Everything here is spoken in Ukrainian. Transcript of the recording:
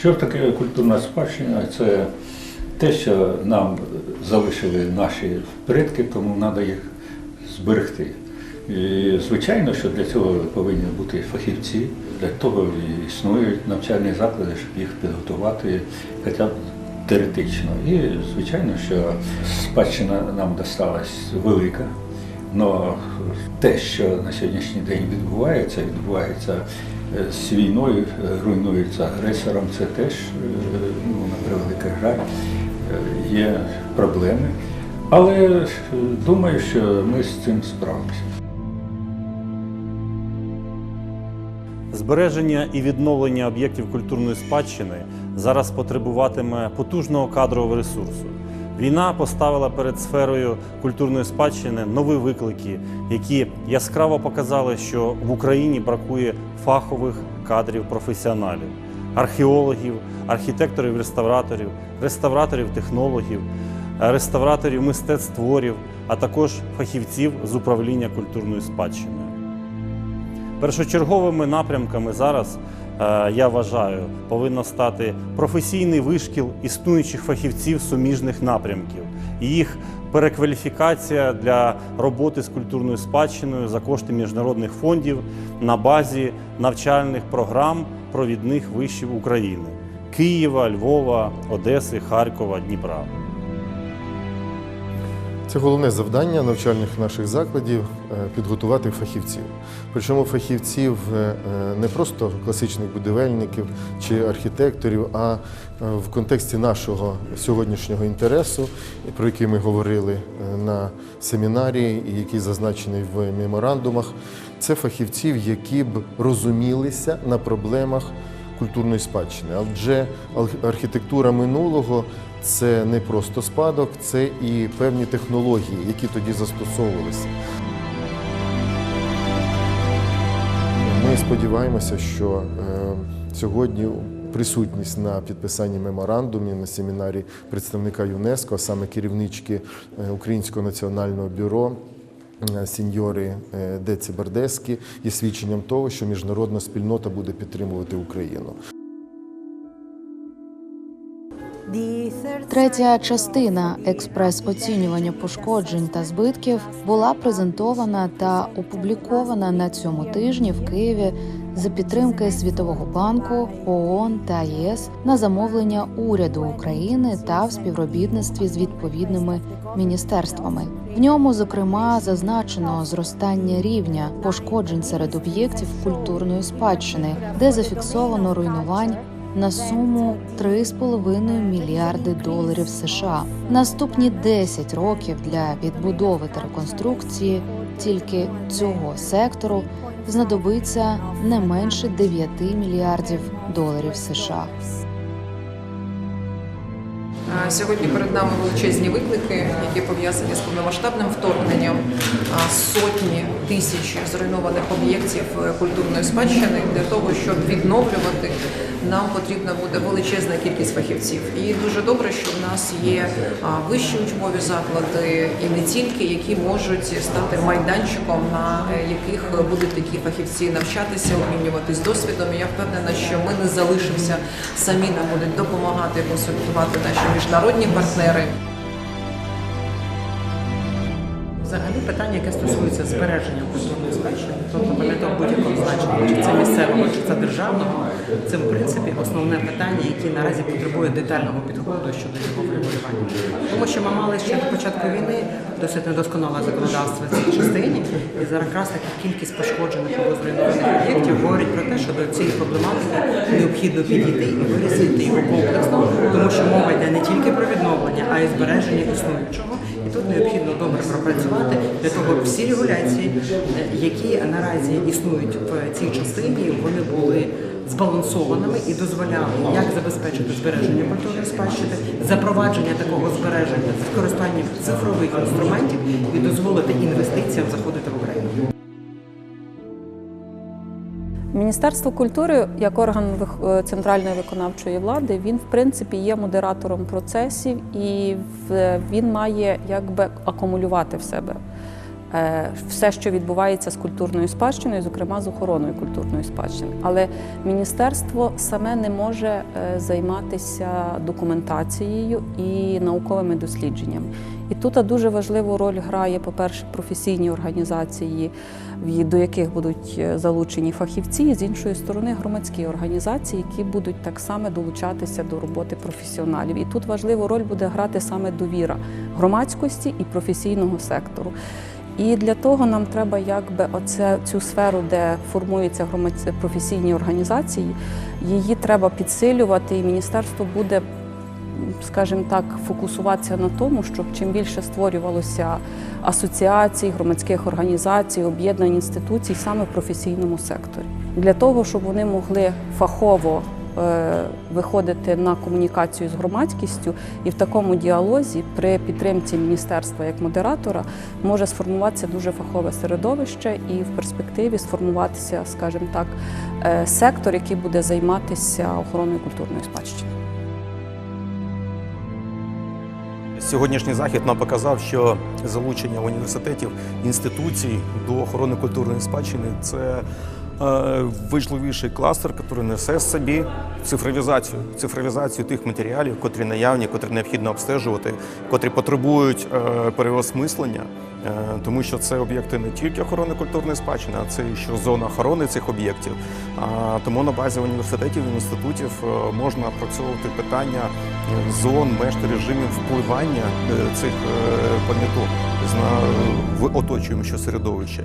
Що таке культурна спадщина? Це те, що нам залишили наші предки, тому треба їх зберегти. І звичайно, що для цього повинні бути фахівці, для того і існують навчальні заклади, щоб їх підготувати хоча б теоретично. І звичайно, що спадщина нам досталась велика. Но те, що на сьогоднішній день відбувається, відбувається з війною, е, руйнується агресором, це теж, е, ну, на превеликий жаль, е, є проблеми. Але е, думаю, що ми з цим справимося. Збереження і відновлення об'єктів культурної спадщини зараз потребуватиме потужного кадрового ресурсу. Війна поставила перед сферою культурної спадщини нові виклики, які яскраво показали, що в Україні бракує фахових кадрів професіоналів, археологів, архітекторів, реставраторів, реставраторів, технологів, реставраторів мистецтв творів, а також фахівців з управління культурною спадщиною. Першочерговими напрямками зараз, е, я вважаю, повинно стати професійний вишкіл існуючих фахівців суміжних напрямків їх перекваліфікація для роботи з культурною спадщиною за кошти міжнародних фондів на базі навчальних програм провідних вишів України Києва, Львова, Одеси, Харкова, Дніпра. Це головне завдання навчальних наших закладів е, підготувати фахівців. Причому фахівців е, е, не просто класичних будівельників чи архітекторів, а в контексті нашого сьогоднішнього інтересу, про який ми говорили на семінарі, і який зазначений в меморандумах. Це фахівців, які б розумілися на проблемах культурної спадщини. Адже архітектура минулого це не просто спадок, це і певні технології, які тоді застосовувалися. Ми сподіваємося, що е, сьогодні присутність на підписанні меморандумі на семінарі представника ЮНЕСКО, саме керівнички е, Українського національного бюро. Е, Сіньори е, Деці Бардески є свідченням того, що міжнародна спільнота буде підтримувати Україну. Третя частина експрес-оцінювання пошкоджень та збитків була презентована та опублікована на цьому тижні в Києві за підтримки Світового банку, ООН та ЄС на замовлення уряду України та в співробітництві з відповідними міністерствами. В ньому, зокрема, зазначено зростання рівня пошкоджень серед об'єктів культурної спадщини, де зафіксовано руйнувань на суму 3,5 мільярди доларів США. Наступні 10 років для відбудови та реконструкції тільки цього сектору знадобиться не менше 9 мільярдів доларів США. Сьогодні перед нами величезні виклики, які пов'язані з повномасштабним вторгненням. Сотні тисяч зруйнованих об'єктів е, культурної спадщини. Для того, щоб відновлювати, нам потрібна буде величезна кількість фахівців. І дуже добре, що в нас є вищі учбові заклади і не тільки, які можуть стати майданчиком, на е, яких будуть такі фахівці навчатися, обмінюватись досвідом. І я впевнена, що ми не залишимося самі, нам будуть допомагати консультувати наші міжнародні партнери. Взагалі питання, яке стосується збереження культурної спадщини, тобто пам'яток будь-якого значення, чи це місцевого, чи це державного, це в принципі основне питання, яке наразі потребує детального підходу щодо його врегулювання. Тому що ми мали ще до початку війни досить недосконале законодавство в цій частині, і зараз якраз таки кількість пошкоджених або зруйнованих об'єктів говорить про те, що до цієї проблематики необхідно підійти і вирішити його комплексно, тому що мова йде не тільки про відновлення, а й збереження існуючого. І тут необхідно добре пропрацювати для того, щоб всі регуляції, які наразі існують в цій частині, вони були збалансованими і дозволяли як забезпечити збереження культурної спадщини, запровадження такого збереження з використанням цифрових інструментів і дозволити інвестиціям заходити в Україну. Міністерство культури як орган е, центральної виконавчої влади, він в принципі є модератором процесів і він має якби акумулювати в себе е, все, що відбувається з культурною спадщиною, зокрема з охороною культурної спадщини. Але міністерство саме не може е, займатися документацією і науковими дослідженнями. І тут дуже важливу роль грає, по-перше, професійні організації, до яких будуть е, залучені фахівці, і з іншої сторони громадські організації, які будуть так само долучатися до роботи професіоналів. І тут важливу роль буде грати саме довіра громадськості і професійного сектору. І для того нам треба якби оце цю сферу, де формуються професійні організації, її треба підсилювати, і міністерство буде скажімо так, фокусуватися на тому, щоб чим більше створювалося асоціацій, громадських організацій, об'єднань інституцій саме в професійному секторі, для того, щоб вони могли фахово виходити на комунікацію з громадськістю, і в такому діалозі при підтримці міністерства як модератора може сформуватися дуже фахове середовище і в перспективі сформуватися, скажімо так, е, сектор, який буде займатися охороною культурної спадщини. Сьогоднішній захід нам показав, що залучення університетів, інституцій до охорони культурної спадщини це е, важливіший кластер, який несе в собі цифровізацію, цифровізацію тих матеріалів, котрі наявні, котрі необхідно обстежувати, котрі потребують е, переосмислення, е, тому що це об'єкти не тільки охорони культурної спадщини, а це ще зона охорони цих об'єктів. Тому на базі університетів і інститутів е, можна опрацьовувати питання е, зон, меж та режимів впливання е, цих е, пам'яток в оточуюче середовище.